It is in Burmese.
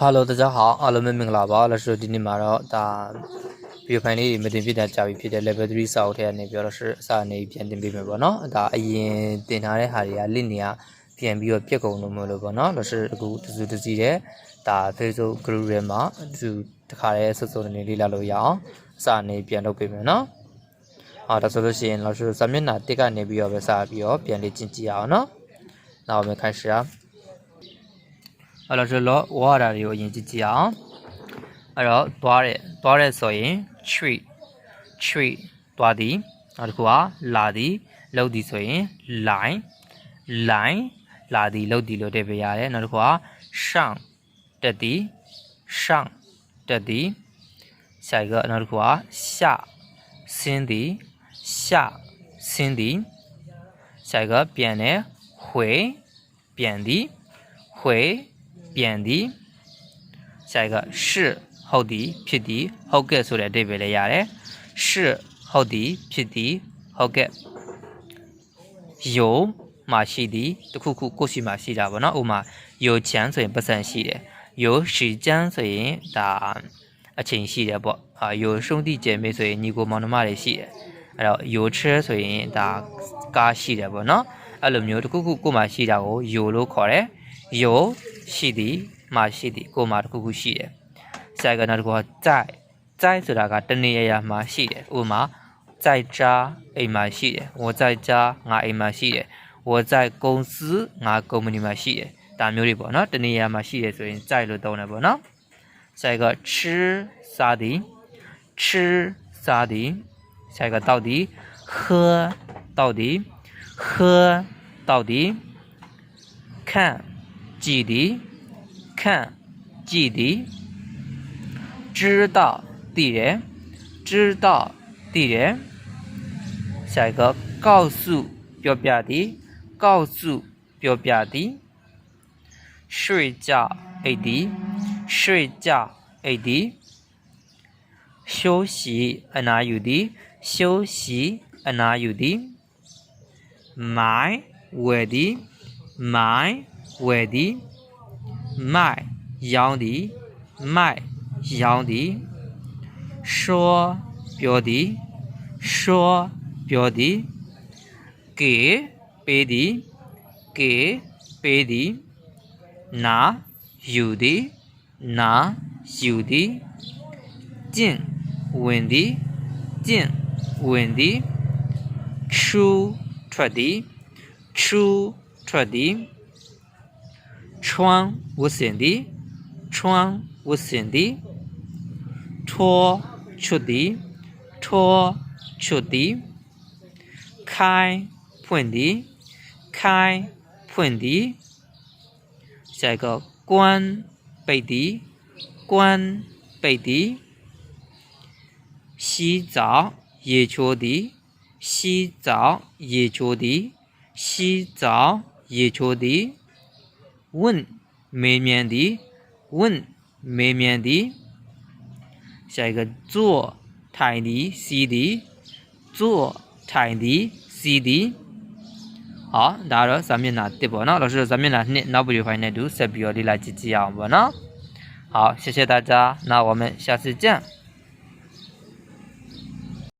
哈喽，大家好，အားလုံးပဲမင်္ဂလာပါလို့ဆိုဒီနေ့မှာတော့ဒါဗီဒီယိုဖိုင်လေးတွေမတင်ပြတဲ့ကြာပြီဖြစ်တဲ့ level 3စာအုပ်ထဲကနေပြောလို့ရှိအစာအနေပြန်တင်ပေးမယ်ပေါ့နော်ဒါအရင်တင်ထားတဲ့ဟာတွေကလင့်နေရပြန်ပြီးတော့ပြက်ကုန်လို့မလို့ပေါ့နော်လို့ဆိုအခုတစုတစည်းတဲ့ဒါ Facebook group ထဲမှာသူတခါတည်းစုစုနေလေးလာလို့ရအောင်အစာအနေပြန်လုပ်ပေးမယ်နော်အော်ဒါဆိုလို့ရှိရင်လို့ဆိုစာမျက်နှာတစ်ကနေပြီးတော့ပဲစပြီးတော့ပြန်လေးကျင့်ကြည့်အောင်နော်နောက်မှ开始啊 အဲ့တော့ဒီလိုဝါတာတွေကိုအရင်ကြည့်ကြည့်အောင်အဲ့တော့သွားတဲ့သွားတဲ့ဆိုရင် tree tree သွားသည်နောက်တစ်ခုကလာသည်လှုပ်သည်ဆိုရင် line line လာသည်လှုပ်သည်လို့တည့်ပေးရတယ်နောက်တစ်ခုက shang တက်သည် shang တက်သည်ဆိုင်ကနောက်တစ်ခုကရှာဆင်းသည်ရှာဆင်းသည်ဆိုင်ကပြန်တယ် hue ပြန်သည် hue ပြန်သည်下一个是ဟုတ်သည်ဖြစ်သည်ဟုတ်ကဲ့ဆိုတဲ့အဓိပ္ပာယ်လည်းရတယ်是ဟုတ်သည်ဖြစ်သည်ဟုတ်ကဲ့有မှာရှိသည်တခုခုကိုယ်ရှိမှာရှိတာပေါ့နော်ဥမာ有钱ဆိုရင်ပတ်စံရှိတယ်有时间ဆိုရင်ဒါအချိန်ရှိတယ်ပေါ့အာ有兄弟姐妹ဆိုရင်ညီကိုမောင်နှမတွေရှိတယ်အဲ့တော့有车ဆိုရင်ဒါကားရှိတယ်ပေါ့နော်အဲ့လိုမျိုးတခုခုကိုယ်မှာရှိတာကို有လို့ခေါ်တယ် 有ရှိသည်မှာရှိသည်ကိုယ်မှာတခုခုရှိတယ်။ဆက်ကတော့တစ်ခုက在在ဆိုတာကတနေရရမှာရှိတယ်။ဥပမာ在家အိမ်မှာရှိတယ်။我在家ငါအိမ်မှာရှိတယ်။我在公司ငါကုမ္ပဏီမှာရှိတယ်။ဒါမျိုးတွေပေါ့နော်။တနေရမှာရှိတယ်ဆိုရင်在လို့သုံးတယ်ပေါ့နော်။ဆက်က吃စားသည်吃စားသည်ဆက်ကတောက်သည်喝တောက်သည်喝တောက်သည်看 几离，看，几离，知道的人，知道的人，下一个告诉表表的，告诉表表的，睡觉 a 的，睡觉 a 的，休息 a 哪有的，休息 a 哪有的，买 where 的，买。外地卖羊的卖羊的说表弟说表弟给北地给北地拿有的拿有的进稳的进稳的出出的出出的穿无形的，穿无形的，拖出的，拖出的，开喷的，开喷的，下一个关被的，关被的，洗澡也脚的，洗澡也脚的，洗澡也脚的。 ချိုးသည်问မေးမြန်းသည်问မေးမြန်းသည်下一个坐ထိုင်သည်စီးသည်坐ထိုင်သည်စီးသည်ဟောဒါတော့ဇာမျက်နှာ1ပေါ့နော်လို့ဆိုတော့ဇာမျက်နှာ2နောက်ဗီဒီယိုဖိုင်နဲ့တူဆက်ပြီးတော့လေ့လာကြည့်ကြည့်အောင်ပေါ့နော်好谢谢大家那我们下次见